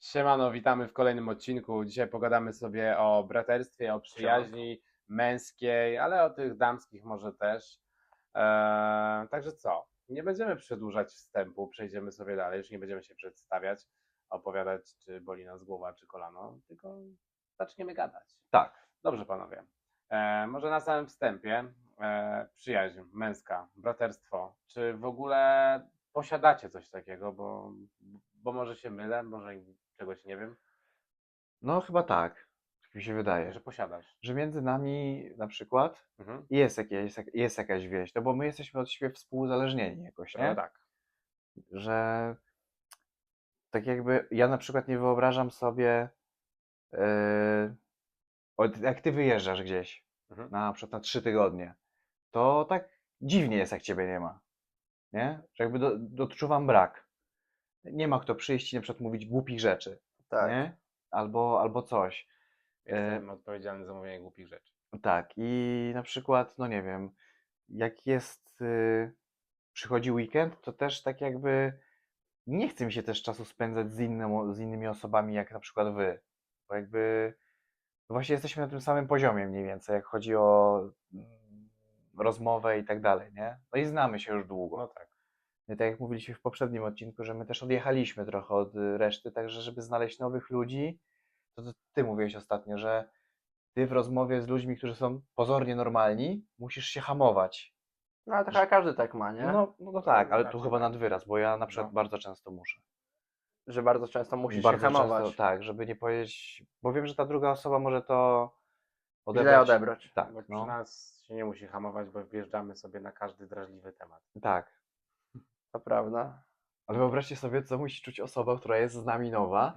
Siemano, witamy w kolejnym odcinku. Dzisiaj pogadamy sobie o braterstwie, o przyjaźni męskiej, ale o tych damskich może też. Eee, także co? Nie będziemy przedłużać wstępu, przejdziemy sobie dalej, już nie będziemy się przedstawiać, opowiadać, czy boli nas głowa, czy kolano, tylko zaczniemy gadać. Tak. Dobrze, panowie. E, może na samym wstępie e, przyjaźń męska, braterstwo. Czy w ogóle posiadacie coś takiego? Bo, bo może się mylę, może czegoś nie wiem, No chyba tak. Tak mi się wydaje. że posiadasz. Że między nami na przykład Mhm. jest, jakieś, jest jakaś więź, no bo my jesteśmy od siebie współzależnieni jakoś, nie? No tak. Że tak jakby ja na przykład nie wyobrażam sobie yy, od, jak ty wyjeżdżasz gdzieś Mhm. na przykład na trzy tygodnie, to tak dziwnie jest jak ciebie nie ma. Nie? Że jakby do- odczuwam brak. Nie ma kto przyjść i na przykład mówić głupich rzeczy. Tak. Nie? Albo, albo coś. Jestem odpowiedzialny za mówienie głupich rzeczy. Tak, i na przykład, no nie wiem, jak jest, y, przychodzi weekend, to też tak jakby nie chce mi się też czasu spędzać z, innym, z innymi osobami, jak na przykład wy. Bo jakby no właśnie jesteśmy na tym samym poziomie mniej więcej, jak chodzi o mm, rozmowę i tak dalej, nie? No i znamy się już długo. No tak. No tak jak mówiliśmy w poprzednim odcinku, że my też odjechaliśmy trochę od reszty, także żeby znaleźć nowych ludzi, to, to ty mówiłeś ostatnio, że ty w rozmowie z ludźmi, którzy są pozornie normalni, musisz się hamować. No ale to chyba każdy tak ma, nie? No, no, no tak, ale tu raczej chyba tak. nad wyraz, bo ja na przykład No. bardzo często muszę. Że bardzo często musisz bardzo się hamować. często, tak, żeby nie powiedzieć, bo wiem, że ta druga osoba może to Źle odebrać. Tak, Bo przy no, nas się nie musi hamować, bo wjeżdżamy sobie na każdy drażliwy temat. tak. To prawda. Ale wyobraźcie sobie, co musi czuć osoba, która jest z nami nowa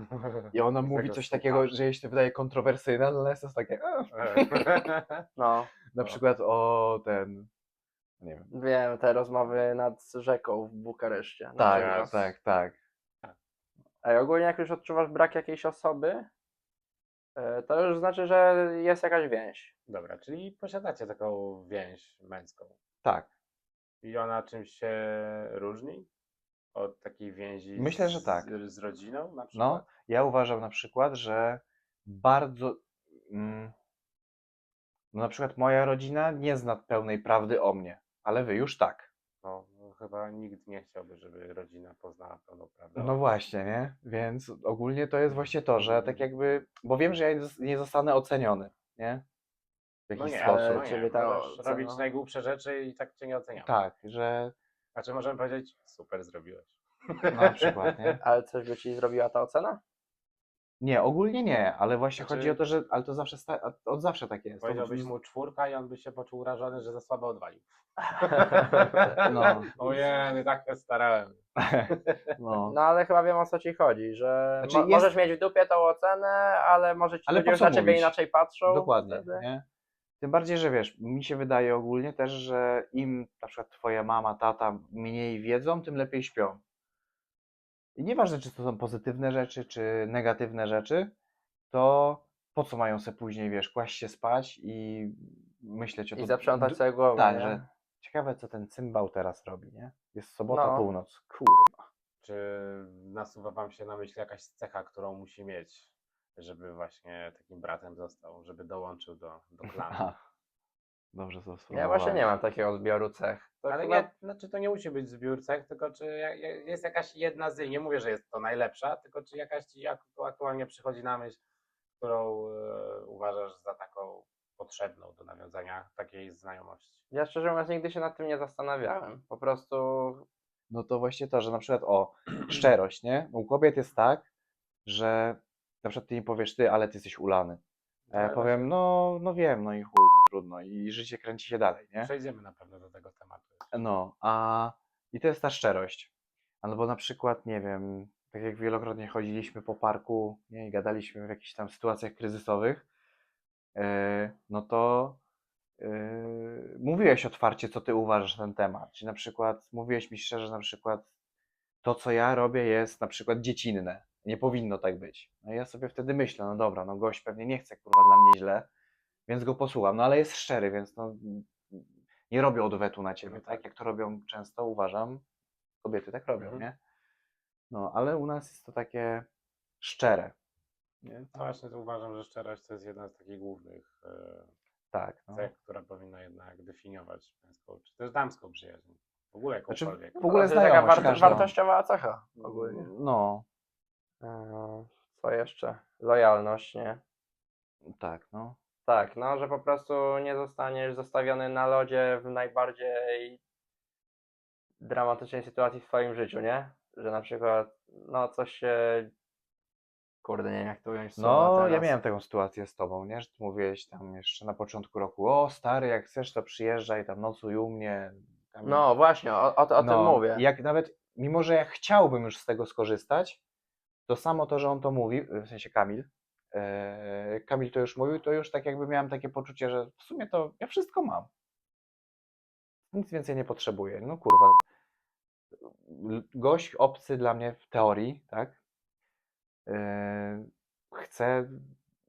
i ona mówi coś słucha. takiego, że jej się wydaje kontrowersyjne, ale ona jest to takie, "E". No, na No. przykład o ten, nie wiem, wiem, te rozmowy nad rzeką w Bukareszcie. na tak, przykład. tak, tak. Ej, ogólnie jak już odczuwasz brak jakiejś osoby, e, to już znaczy, że jest jakaś więź. Dobra, czyli posiadacie taką więź męską. Tak, I ona czymś się różni od takiej więzi Myślę, że z, tak. z rodziną na no, przykład? ja uważam na przykład, że bardzo, mm, no na przykład moja rodzina nie zna pełnej prawdy o mnie, ale wy już tak. No, no, chyba nikt nie chciałby, żeby rodzina poznała pełną prawdę. No właśnie, nie? Więc ogólnie to jest właśnie to, że tak jakby, bo wiem, że ja nie zostanę oceniony, nie? W No jakiś nie, sposób. no nie, ta ocena- robić najgłupsze rzeczy i tak cię nie oceniam. Tak, że Znaczy możemy powiedzieć, super zrobiłeś. no, na przykład, nie? Ale coś by ci zrobiła ta ocena? Nie, ogólnie nie, ale właśnie Znaczy- chodzi o to, że ale to zawsze sta- od zawsze tak jest. Powiedziałbyś mu czwórka i on by się poczuł urażony, że za słabo odwalił. No, Ojej, tak się starałem. no. No ale chyba wiem o co ci chodzi, że Znaczy mo- jest- możesz mieć w dupie tą ocenę, ale może ci Ale ludzie na ciebie inaczej patrzą. Dokładnie, wtedy. nie? Tym bardziej, że wiesz, mi się wydaje ogólnie też, że im na przykład twoja mama, tata mniej wiedzą, tym lepiej śpią. I nieważne, czy to są pozytywne rzeczy, czy negatywne rzeczy, to po co mają se później, wiesz, kłaść się spać i myśleć o I tym. zaprzątać d- sobie głowę. Tak, że ciekawe, co ten cymbał teraz robi, nie? Jest sobota, No. północ. Kurwa. Czy nasuwa wam się na myśl jakaś cecha, którą musi mieć, żeby właśnie takim bratem został, żeby dołączył do, do klanu? Aha. Dobrze to Ja właśnie nie mam takiego zbioru cech. To Ale chyba- nie, znaczy to nie musi być zbiór cech, tylko czy ja- ja- jest jakaś jedna z nich, nie mówię, że jest to najlepsza, tylko czy jakaś ci ak- aktualnie przychodzi na myśl, którą e, uważasz za taką potrzebną do nawiązania takiej znajomości. Ja szczerze mówiąc nigdy się nad tym nie zastanawiałem. Po prostu No to właśnie to, że na przykład o szczerość, nie? U kobiet jest tak, że na przykład ty nie powiesz ty, ale ty jesteś ulany. A ja Ale powiem, no, no wiem, no i chuj, no trudno. I życie kręci się dalej, nie? Przejdziemy na pewno do tego tematu. No, a i to jest ta szczerość. Albo na przykład, nie wiem, tak jak wielokrotnie chodziliśmy po parku nie, i gadaliśmy w jakichś tam sytuacjach kryzysowych, e, no to e, mówiłeś otwarcie, co ty uważasz na ten temat. Czyli na przykład mówiłeś mi szczerze, że na przykład to, co ja robię, jest na przykład dziecinne. Nie powinno tak być. No i ja sobie wtedy myślę, no dobra, no gość pewnie nie chce kurwa dla mnie źle, więc go posłucham. No ale jest szczery, więc no nie robię odwetu na ciebie, No tak? tak. Jak to robią często, uważam, kobiety tak robią, Mhm. nie? No, ale u nas jest to takie, szczere. Nie? No właśnie to uważam, że szczerość to jest jedna z takich głównych e, Tak. No. cech, która powinna jednak definiować męską, czy też damską przyjaźń. W ogóle Znaczy, jakąkolwiek. w ogóle to jest taka znajomość war- każda. wartościowa cecha ogólnie. No, Co jeszcze? Lojalność, nie? tak, no. Tak, no, że po prostu nie zostaniesz zostawiony na lodzie w najbardziej dramatycznej sytuacji w swoim życiu, nie? Że na przykład, no coś się... Kurde, nie wiem jak to ująć No, ja miałem taką sytuację z tobą, nie? Że ty mówiłeś tam jeszcze na początku roku, o stary, jak chcesz to przyjeżdżaj, tam nocuj u mnie. Tam... No właśnie, o, o, o tym No, mówię. Jak nawet, mimo że ja chciałbym już z tego skorzystać, to samo to, że on to mówi, w sensie Kamil, e, Kamil to już mówił, to już tak jakby miałem takie poczucie, że w sumie to ja wszystko mam. Nic więcej nie potrzebuję. No kurwa. Gość obcy dla mnie w teorii, tak? E, chce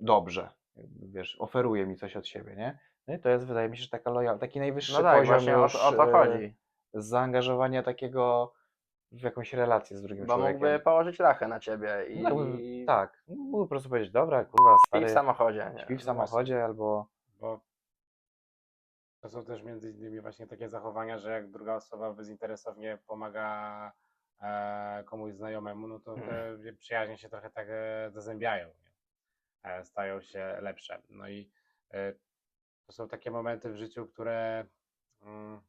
dobrze. Wiesz, oferuje mi coś od siebie, nie? No i to jest, wydaje mi się, że taka lojal, taki najwyższy No tak, poziom właśnie o, już, to- o to e, chodzi. Bo człowiekiem. mógłby położyć lachę na ciebie i, No, jakby- tak, mógłby po prostu powiedzieć, dobra, kurwa, i stary, w samochodzie. Nie? śpi w samochodzie albo... Bo to są też między innymi właśnie takie zachowania, że jak druga osoba bezinteresownie pomaga e, komuś znajomemu, no to te przyjaźnie się trochę tak e, zazębiają, nie? E, stają się lepsze. No i e, to są takie momenty w życiu, które mm,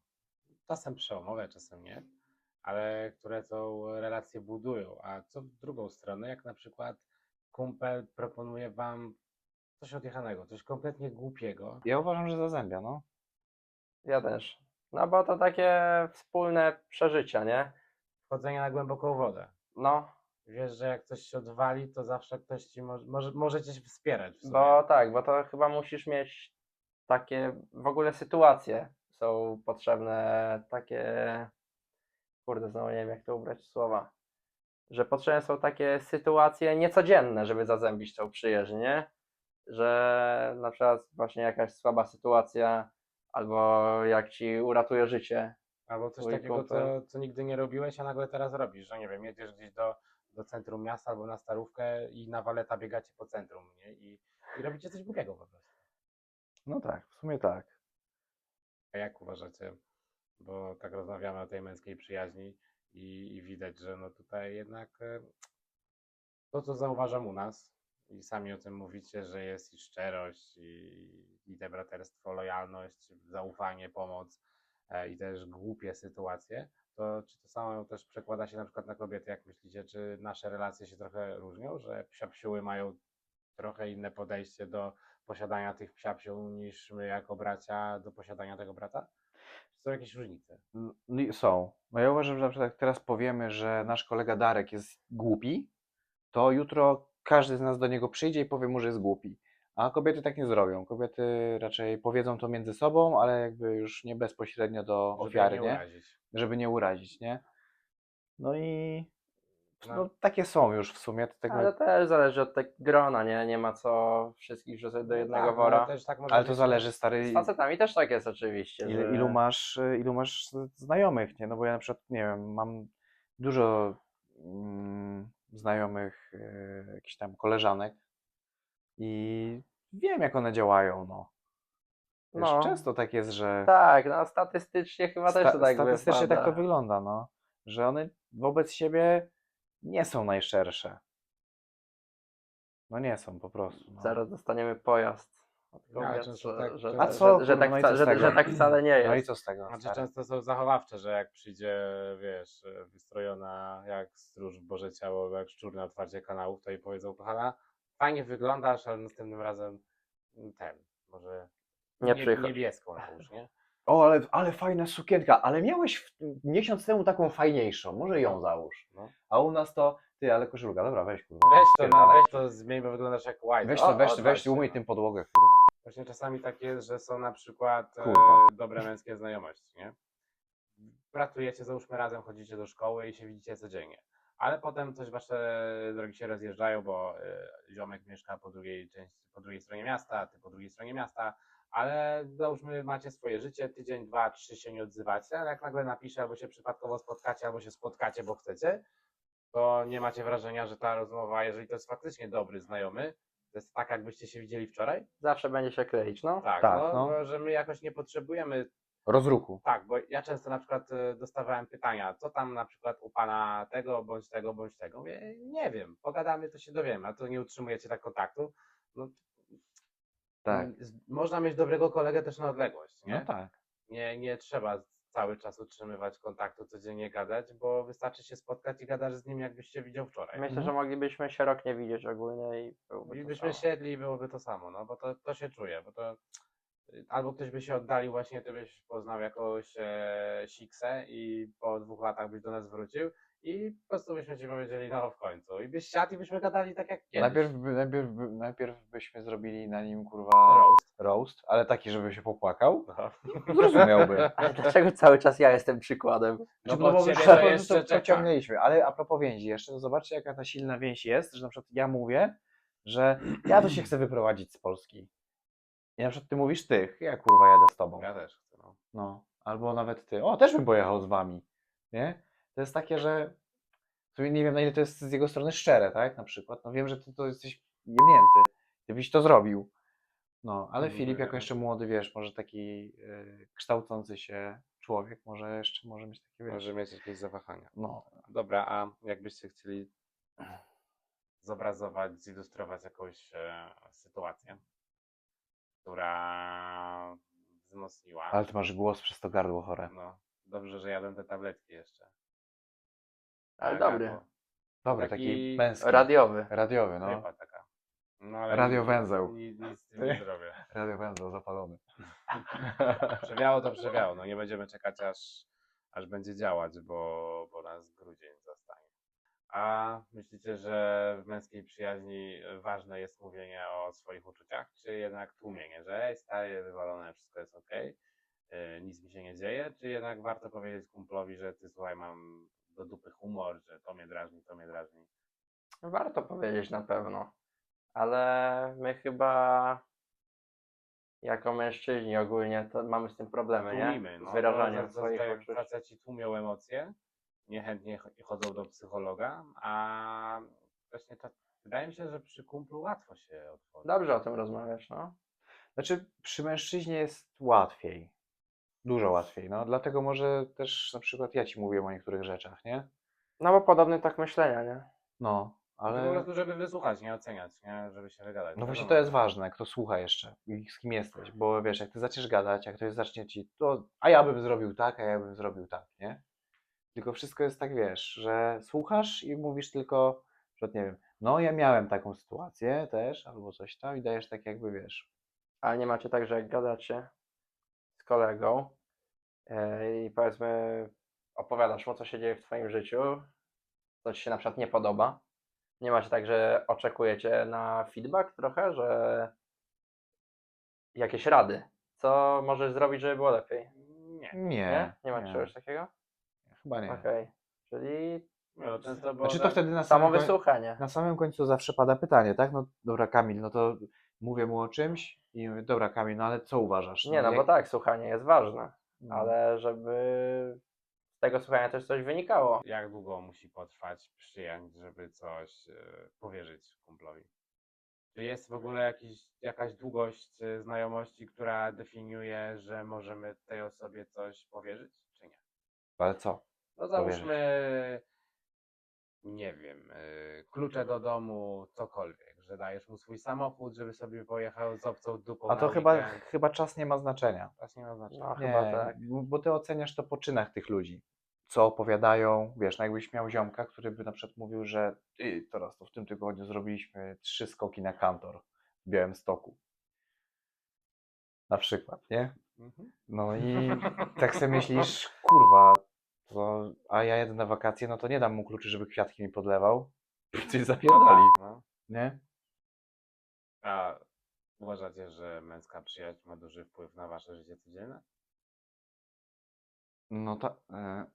czasem przełomowe, czasem nie, ale które tą relację budują. A co w drugą stronę, jak na przykład kumpel proponuje wam coś odjechanego, coś kompletnie głupiego, Ja uważam, że zazębia, no. Ja też. No bo to takie wspólne przeżycia, nie? wchodzenie na głęboką wodę. No, Wiesz, że jak coś się odwali, to zawsze ktoś ci może, może, może cię wspierać. Bo tak, bo to chyba musisz mieć takie w ogóle sytuacje są potrzebne, takie kurde, znowu nie wiem jak to ubrać w słowa, że potrzebne są takie sytuacje niecodzienne, żeby zazębić tą przyjaźń, nie? Że na przykład właśnie jakaś słaba sytuacja albo jak ci uratuje życie. Albo coś takiego, co, co nigdy nie robiłeś, a nagle teraz robisz, że nie wiem, jedziesz gdzieś do, do centrum miasta albo na starówkę i na waleta biegacie po centrum, nie? I, i robicie coś głupiego po prostu. No tak, w sumie tak. A jak uważacie? Bo tak rozmawiamy o tej męskiej przyjaźni i, i widać, że no tutaj jednak e, to, co zauważam u nas i sami o tym mówicie, że jest i szczerość, i, i te braterstwo, lojalność, zaufanie, pomoc e, i też głupie sytuacje, to czy to samo też przekłada się na przykład na kobiety, jak myślicie, czy nasze relacje się trochę różnią, że psiapsiuły mają trochę inne podejście do posiadania tych psiapsił niż my jako bracia do posiadania tego brata? Są jakieś różnice? Są. No ja uważam, że na przykład jak teraz powiemy, że nasz kolega Darek jest głupi, to jutro każdy z nas do niego przyjdzie i powie mu, że jest głupi. A kobiety tak nie zrobią. Kobiety raczej powiedzą to między sobą, ale jakby już nie bezpośrednio do Żeby ofiary, nie nie? urazić. Żeby nie urazić, nie? No i No. no, takie są już w sumie. To tak Ale też zależy od tego grona, nie? Nie ma co wszystkich wrzucać do No jednego tak, no, wora. ale też tak może Ale to być, zależy, stary, Z facetami też tak jest oczywiście. ile, że... ilu, masz, y, ilu masz znajomych, nie? No bo ja na przykład, nie wiem, mam dużo mm, znajomych, y, jakichś tam koleżanek i wiem, jak one działają, no. Wiesz, No. Często tak jest, że Tak, no statystycznie chyba też sta- to tak statystycznie tak to wygląda, no. Że one wobec siebie nie są najszczersze. No nie są po prostu. No. Zaraz dostaniemy pojazd. No, często że, tak- że, A co, że, tak no i wca- co z że, tego? że tak wcale nie jest. No i co z tego? Znaczy stary? często są zachowawcze, że jak przyjdzie, wiesz, wystrojona jak stróż Boże Ciało, jak szczur na otwarcie kanałów, to jej powiedzą, kochana, fajnie wyglądasz, ale następnym razem ten, może Nie nie, przychodź. niebieską jakąś, nie? O, ale, ale fajna sukienka, ale miałeś w, miesiąc temu taką fajniejszą, może ją załóż. No. A u nas to, ty, ale koszulka, dobra, weź kurwa. Weź to, spierdalaj. weź to zmień, bo wyglądasz jak white. Weź O, to, weź, odwal weź się, umyj no. tym podłogę, kurwa. Właśnie czasami tak jest, że są na przykład e, Kurwa. dobre męskie znajomości, nie? Pracujecie, załóżmy razem, chodzicie do szkoły i się widzicie codziennie. Ale potem coś wasze drogi się rozjeżdżają, bo e, ziomek mieszka po drugiej, części, po drugiej stronie miasta, ty po drugiej stronie miasta, ale załóżmy macie swoje życie, tydzień, dwa, trzy się nie odzywacie, ale jak nagle napisze, albo się przypadkowo spotkacie, albo się spotkacie, bo chcecie, to nie macie wrażenia, że ta rozmowa, jeżeli to jest faktycznie dobry znajomy, to jest tak, jakbyście się widzieli wczoraj? Zawsze będzie się kleić, no. Tak, Tak, no, no. Bo, że my jakoś nie potrzebujemy Rozruchu. Tak, bo ja często na przykład e, dostawałem pytania, co tam na przykład u pana tego, bądź tego, bądź tego. Mówię, nie wiem, pogadamy, to się dowiemy, a to nie utrzymujecie tak kontaktu. No, Tak. Można mieć dobrego kolegę też na odległość, nie? No tak. Nie, nie trzeba cały czas utrzymywać kontaktu, codziennie gadać, bo wystarczy się spotkać i gadasz z nim, jakbyś się widział wczoraj. Myślę, Mhm. że moglibyśmy się rok nie widzieć ogólnie i byłoby I to byśmy samo. siedli i byłoby to samo, no bo to, to się czuje, bo to albo ktoś by się oddalił właśnie, ty byś poznał jakąś e, siksę i po dwóch latach byś do nas wrócił i po prostu byśmy ci powiedzieli, no w końcu. I byś siadł i byśmy gadali tak jak kiedyś. Najpierw, by- najpierw, by- najpierw byśmy zrobili na nim kurwa Roast. roast, ale taki, żeby się popłakał. No. Zrozumiałby. Ale dlaczego cały czas ja jestem przykładem? No bo bo ciebie to, to jeszcze to czeka. pociągnęliśmy, ale a propos więzi jeszcze, to zobaczcie jaka ta silna więź jest, że na przykład ja mówię, że ja to się chcę wyprowadzić z Polski. I na przykład ty mówisz ty, ja kurwa jadę z tobą. Ja też chcę, no. No, albo nawet ty. O, też bym pojechał z wami. Nie? To jest takie, że w sumie nie wiem na ile to jest z jego strony szczere, tak? Na przykład. No wiem, że ty to jesteś jemnięty. Ty byś to zrobił. No, ale No, Filip jako wiem. jeszcze młody, wiesz, może taki y, kształcący się człowiek, może jeszcze może mieć takie, wiesz, Może mieć jakieś zawahania. no, Dobra, a jakbyście chcieli zobrazować, zilustrować jakąś e, sytuację, która wzmocniła. ale ty masz głos przez to gardło chore. No, dobrze, że jadłem te tabletki jeszcze. Ale Tak, dobry. albo Dobry, taki, Taki męski. Radiowy. Radiowy, no. Ryba taka. No, ale Radiowęzeł. Nic, nic z tym nie zrobię. Radiowęzeł zapalony. Przewiało to przewiało. No nie będziemy czekać aż, aż będzie działać, bo, bo nas grudzień zastanie. A myślicie, że w męskiej przyjaźni ważne jest mówienie o swoich uczuciach, czy jednak tłumienie, że ej, stary, wywalone, wszystko jest ok, nic mi się nie dzieje, czy jednak warto powiedzieć kumplowi, że ty słuchaj, mam do dupy humor, że to mnie drażni, to mnie drażni. Warto powiedzieć na pewno. Ale my chyba jako mężczyźni ogólnie to mamy z tym problemy, nie? Tłumimy, no, z wyrażaniem bo swoich uczuć. Faceci tłumią emocje, niechętnie ch- chodzą do psychologa, a właśnie to, wydaje mi się, że przy kumplu łatwo się otworzyć. Dobrze o tym rozmawiać, no. Znaczy, przy mężczyźnie jest łatwiej. Dużo łatwiej, no. Dlatego może też na przykład ja ci mówię o niektórych rzeczach, nie? No bo podobny tak myślenia, nie? No, Ale... Po prostu, żeby wysłuchać, nie oceniać, nie? żeby się wygadać. No właśnie to jest ważne, kto słucha jeszcze i z kim jesteś, bo wiesz, jak ty zaczniesz gadać, jak ktoś zacznie ci, to a ja bym zrobił tak, a ja bym zrobił tak, nie? Tylko wszystko jest tak, wiesz, że słuchasz i mówisz tylko, że nie wiem, no ja miałem taką sytuację też, albo coś tam i dajesz tak jakby, wiesz, Ale nie macie tak, że jak gadacie kolegą yy, i powiedzmy opowiadasz mu, co się dzieje w twoim życiu, co ci się na przykład nie podoba. Nie macie tak, że oczekujecie na feedback trochę, że jakieś rady. Co możesz zrobić, żeby było lepiej? Nie. nie, Nie? Nie macie czegoś takiego? chyba nie. Okej. Czyli No, było Znaczy to wtedy na samo samym, wysłuchanie. na samym końcu zawsze pada pytanie, tak? No dobra Kamil, no to mówię mu o czymś i mówię, dobra Kamil, no ale co uważasz? Nie, no bo jak- tak, słuchanie jest ważne, no. ale żeby z tego słuchania też coś wynikało. Jak długo musi potrwać przyjaźń, żeby coś e, powierzyć kumplowi? Czy jest w ogóle jakiś, jakaś długość e, znajomości, która definiuje, że możemy tej osobie coś powierzyć, czy nie? Ale co? No Powierzyć. załóżmy, nie wiem, e, klucze do domu, cokolwiek, że dajesz mu swój samochód, żeby sobie pojechał z obcą dupą A to na chyba, weekend. chyba czas nie ma znaczenia. Właśnie nie ma znaczenia. No Nie, chyba tak. bo- bo ty oceniasz to po czynach tych ludzi. Co opowiadają, wiesz, no jakbyś miał ziomka, który by na przykład mówił, że ty, teraz to w tym tygodniu zrobiliśmy trzy skoki na kantor w Białymstoku. Na przykład, nie? Mhm. No i tak sobie myślisz, kurwa, to, a ja jedę na wakacje, no to nie dam mu kluczy, żeby kwiatki mi podlewał. Coś zapierdali, No. nie? A uważacie, że męska przyjaźń ma duży wpływ na wasze życie codzienne? No to, e,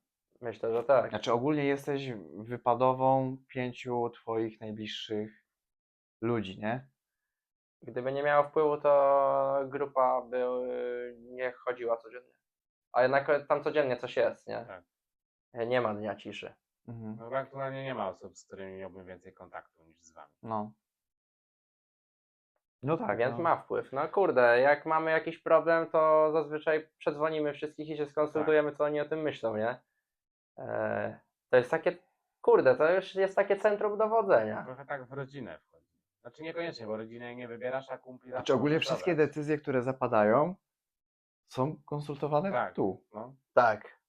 Myślę, że tak. Znaczy ogólnie jesteś wypadową pięciu twoich najbliższych ludzi, nie? Gdyby nie miało wpływu, to grupa by y, nie chodziła codziennie. A jednak tam codziennie coś jest, nie? Tak. Nie ma dnia ciszy. Mhm. No, aktualnie nie ma osób, z którymi miałbym więcej kontaktu niż z wami. No. No tak. Więc no. ma wpływ. No kurde, jak mamy jakiś problem, to zazwyczaj przedzwonimy wszystkich i się skonsultujemy, co oni o tym myślą, nie? Eee, to jest takie, kurde, to już jest takie centrum dowodzenia. Trochę tak w rodzinę wchodzi. Znaczy niekoniecznie, bo rodzinę nie wybierasz, a kumpli Znaczy zawsze ogólnie możesz wszystkie decyzje, które zapadają, są konsultowane Tak. tu. No. Tak.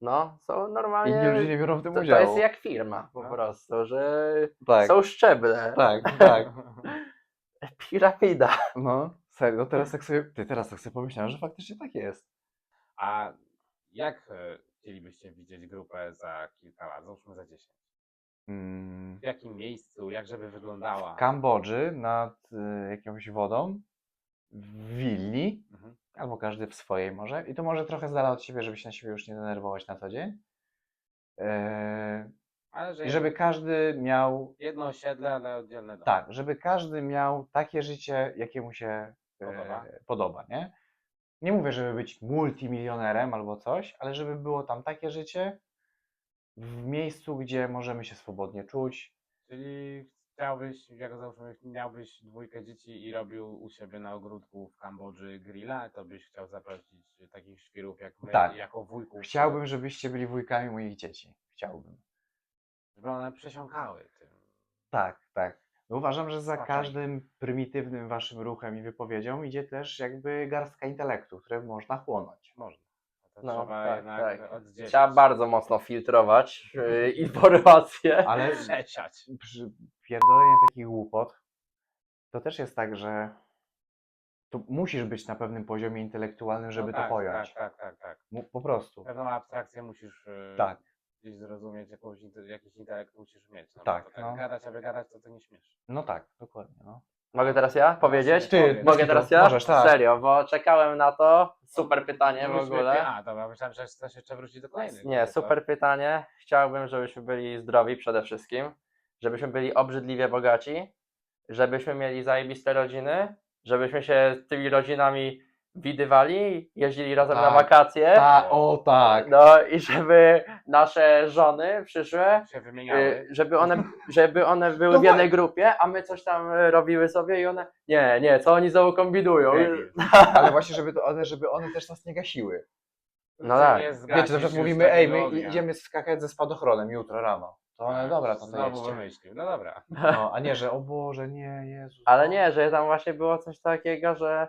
No, są normalnie. Inni ludzie nie biorą w tym to, to udziału. jest jak firma po No. prostu, że Tak, są szczeble. tak, tak. Piramida. No, serio, no teraz tak sobie, ty teraz tak sobie pomyślałem, że faktycznie tak jest. A jak e, chcielibyście widzieć grupę za kilka lat? Załóżmy za 10. Mm, W jakim miejscu, jak żeby wyglądała? w Kambodży nad y, jakąś wodą, w willi, Mhm. albo każdy w swojej może. I to może trochę z dala od siebie, żeby się na siebie już nie denerwować na co dzień. Eee, Ale że I żeby każdy miał, jedno osiedle, ale oddzielne domy. tak, żeby każdy miał takie życie, jakie mu się Podoba. e, podoba, nie? Nie mówię, żeby być multimilionerem albo coś, ale żeby było tam takie życie w miejscu, gdzie możemy się swobodnie czuć. Czyli chciałbyś, jak załóżmy, miałbyś dwójkę dzieci i robił u siebie na ogródku w Kambodży grilla, to byś chciał zaprosić takich świrów jak my, Tak. jako wujków. Chciałbym, żebyście byli wujkami moich dzieci. Chciałbym. Żeby one przesiąkały tym. Tak, tak. No uważam, że za każdym prymitywnym waszym ruchem i wypowiedzią idzie też jakby garstka intelektu, które można chłonąć. Można. To No, trzeba tak, jednak tak. oddzielić. Trzeba bardzo mocno filtrować yy, informacje. Ale Przeciać. przy pierdolenie takich głupot to też jest tak, że to musisz być na pewnym poziomie intelektualnym, żeby no to tak, pojąć. Tak, tak, tak, tak. Mu- Po prostu. Pewną abstrakcję musisz e, Tak. Gdzieś zrozumieć, jakąś, inte- jakiś intelekt musisz mieć. No, bo Tak, To tak no. gadać, aby gadać, to to nie śmiesz. No tak, dokładnie. No. Mogę teraz ja powiedzieć? Ty, Mogę kitu. teraz ja? Możesz, tak. Serio, bo czekałem na to. Super pytanie w ogóle. A, dobra, myślałem, że chcesz jeszcze wrócić do kolejnych. Nie, super pytanie. Chciałbym, żebyśmy byli zdrowi przede wszystkim, żebyśmy byli obrzydliwie bogaci, żebyśmy mieli zajebiste rodziny, żebyśmy się tymi rodzinami widywali, jeździli razem na Tak. wakacje. Ta, o tak. No i żeby nasze żony przyszłe, się wymieniały. y, żeby one, żeby one były No w jednej grupie, a my coś tam y, robiły sobie i one, nie, nie, co oni znowu kombinują. Ale właśnie, żeby, to one, żeby one też nas nie gasiły. No Ty tak. nie Wiecie, na przykład mówimy, ej, my idziemy skakać ze spadochronem jutro rano. To one, Tak, dobra, to to Znowu jedźcie. wymyślił. No dobra. No, a nie, że o Boże, nie, Jezus. Ale nie, że tam właśnie było coś takiego, że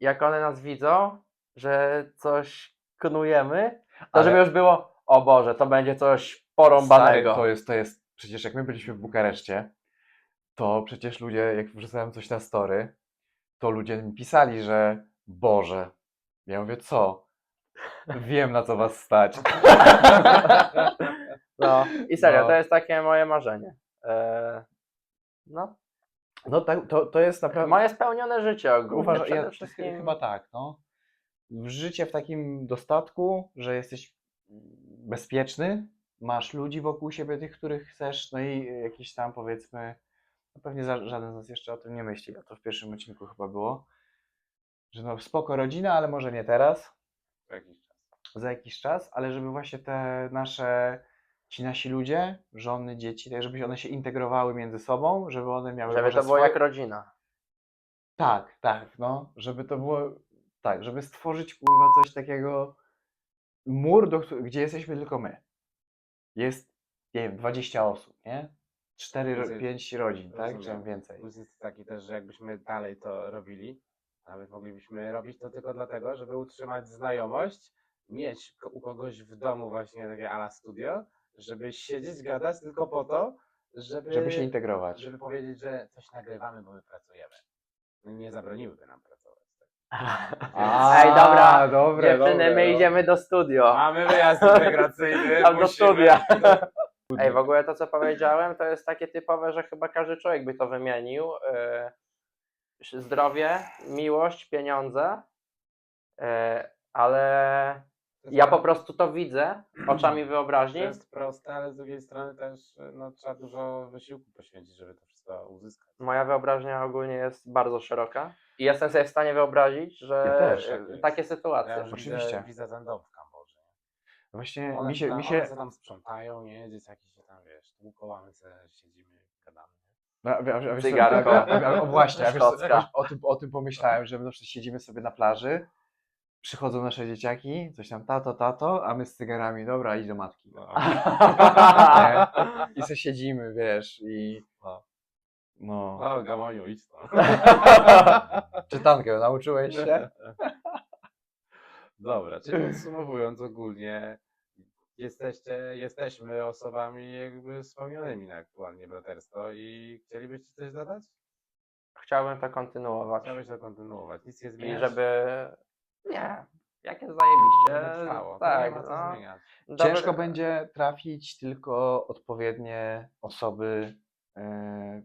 jak one nas widzą, że coś knujemy, to Ale- żeby już było, o Boże, to będzie coś Stary, porąbanego. to jest, to jest, przecież jak my byliśmy w Bukareszcie, to przecież ludzie, jak wrzucałem coś na story, to ludzie mi pisali, że Boże, ja mówię, co? Wiem na co was stać. No i serio, No. to jest takie moje marzenie. Eee, no, No tak, to, to jest naprawdę... moje spełnione życie ogólnie Uważam, przede ja wszystkim. chyba tak, no. Życie w takim dostatku, że jesteś bezpieczny, masz ludzi wokół siebie, tych, których chcesz, no i jakiś tam powiedzmy, no pewnie za, żaden z nas jeszcze o tym nie myśli, a to w pierwszym odcinku chyba było, że no spoko rodzina, ale może nie teraz, Co jakiś czas. za jakiś czas, ale żeby właśnie te nasze, ci nasi ludzie, żony, dzieci, tak żeby one się integrowały między sobą, żeby one miały Żeby to było swoje- jak rodzina. tak, tak, no, żeby to było, tak, żeby stworzyć kurwa coś takiego, mur, do, gdzie jesteśmy tylko my. Jest, nie wiem, 20 osób, nie? 4, Więcej- 5 rodzin, tak? Czy rozumiem. tam więcej. Plus jest taki też, że jakbyśmy dalej to robili, nawet moglibyśmy robić to tylko dlatego, żeby utrzymać znajomość, mieć u kogoś w domu właśnie takie ala studio, żeby siedzieć, gadać tylko po to, żeby, Żeby się integrować. żeby powiedzieć, że coś nagrywamy, bo my pracujemy. Nie zabroniłyby nam pracować. Ej, dobra, dobre, dziewczyny, my no. idziemy do studio. Mamy wyjazd integracyjny. Tam do musimy- studia. Ej, w ogóle to, co powiedziałem, to jest takie typowe, że chyba każdy człowiek by to wymienił. Yy, zdrowie, miłość, pieniądze, yy, ale ja po prostu to widzę oczami To wyobraźni. jest proste, ale z drugiej strony też no, trzeba dużo wysiłku poświęcić, żeby to wszystko uzyskać. Moja wyobraźnia ogólnie jest bardzo szeroka i jestem sobie w stanie wyobrazić, że Ja też, tak jest. takie Ja sytuacje. już Oczywiście. widzę, widzę w Kambodży. Właśnie One, mi się, tam, mi one się, tam sprzątają, nie? Dzieciaki się tam, wiesz, tłuką, a my se siedzimy, gadamy. No, a, a, a, wiesz a, a, a, o, właśnie, a wiesz, o, tym, o tym pomyślałem, że my przykład siedzimy sobie na plaży, przychodzą nasze dzieciaki, coś tam tato, tato, a my z cygarami, dobra, idź do matki. No. I sobie siedzimy, wiesz, i No. no. No, Gamoniu, idź tam. Czytankę nauczyłeś się? Dobra, czyli podsumowując ogólnie, jesteście, jesteśmy osobami jakby spełnionymi na aktualnie braterstwo i chcielibyście coś dodać? Chciałbym to kontynuować. Chciałbyś to kontynuować, nic nie I zmieniać. żeby. Nie. Jak jest zajebiście. trwało, to tak, nie ma co no. zmieniać. Dobry- Ciężko będzie trafić tylko odpowiednie osoby e,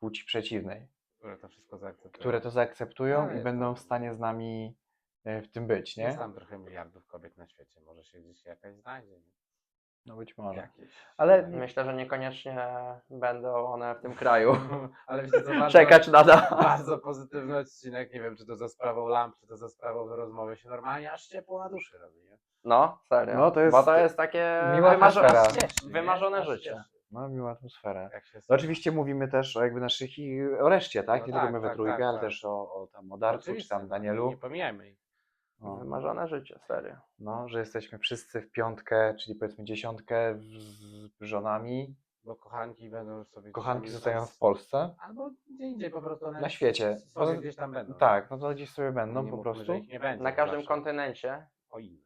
płci przeciwnej, Które to wszystko zaakceptują. które to zaakceptują Ale i jest będą w stanie z nami e, w tym być, Jest nie? tam trochę miliardów kobiet na świecie, może się gdzieś jakaś znajdzie. No być może. Jakieś. Ale Myślę, że niekoniecznie będą one w tym kraju. Ale wiecie co, bardzo, Czekać na nas. bardzo pozytywny odcinek, nie wiem czy to za sprawą lamp, czy to za sprawą rozmowy się normalnie aż ciepło na duszy robi, nie? No, serio. No, to jest Bo to jest takie miła wymarzo- atmosfera. nie? wymarzone życie. no, miła atmosfera. No, oczywiście mówimy też o jakby naszych i o reszcie, tak? No nie tak, tylko my we tak, trójkę, tak, ale tak. też o, o tam o Darku, czy tam no, Danielu. Nie pomijajmy ich. No, Wymarzone życie, serio. no, że jesteśmy wszyscy w piątkę, czyli powiedzmy dziesiątkę z żonami. Bo kochanki będą sobie Kochanki zostają w Polsce. Albo gdzie indziej po prostu one Na świecie. Sobie gdzieś tam będą. Tak, no to gdzieś sobie będą Nie po mówmy, prostu. że ich nie będzie, Na każdym zawsze kontynencie. O inne.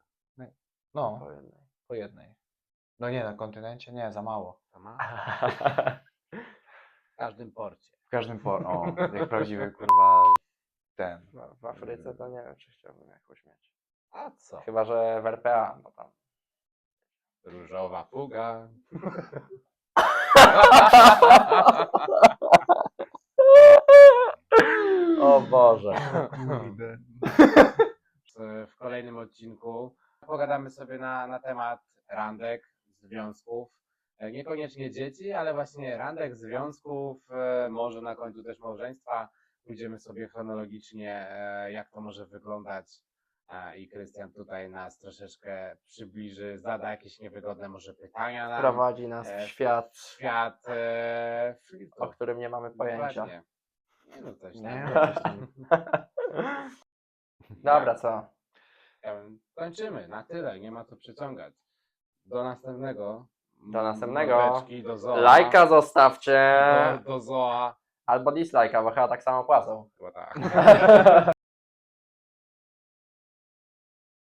No, Po jednej. po jednej. No nie, na kontynencie nie, za mało. To ma w każdym porcie. W każdym por... O, jak prawdziwy kurwa ten. No, w Afryce to nie wiem, czy chciałbym jakoś mieć. A co? Chyba, że w RPA, no tam. Różowa fuga. O Boże. W kolejnym odcinku pogadamy sobie na, na temat randek, związków. E, Niekoniecznie dzieci, ale właśnie randek, związków, e, może na końcu też małżeństwa. Pójdziemy sobie chronologicznie, e, jak to może wyglądać. E, I Krystian tutaj nas troszeczkę przybliży, zada jakieś niewygodne może pytania nam. Prowadzi nas e, w świat, Świat e, o którym nie mamy pojęcia. Dokładnie. Nie no, coś tam. Nie, tam. Dobra, co? Kończymy, na tyle, nie ma co przyciągać. Do następnego. Do następnego. Do. Lajka zostawcie. Do, do zoa. Albo dislajka, bo chyba tak samo płacą. Chyba tak.